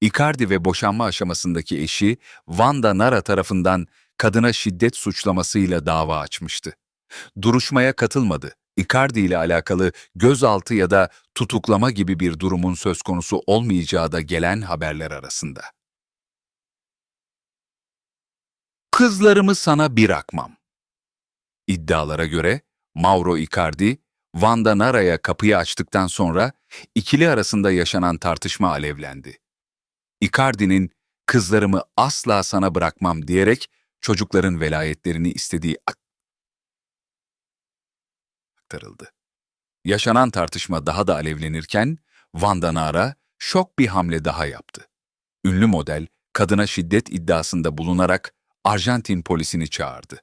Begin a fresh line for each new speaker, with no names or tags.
Icardi ve boşanma aşamasındaki eşi Wanda Nara tarafından kadına şiddet suçlamasıyla dava açmıştı. Duruşmaya katılmadı. Icardi ile alakalı gözaltı ya da tutuklama gibi bir durumun söz konusu olmayacağı da gelen haberler arasında. Kızlarımı sana bırakmam. İddialara göre Mauro Icardi, Wanda Nara'ya kapıyı açtıktan sonra ikili arasında yaşanan tartışma alevlendi. Icardi'nin kızlarımı asla sana bırakmam diyerek çocukların velayetlerini istediği aktarıldı. Yaşanan tartışma daha da alevlenirken Wanda Nara şok bir hamle daha yaptı. Ünlü model kadına şiddet iddiasında bulunarak Arjantin polisini çağırdı.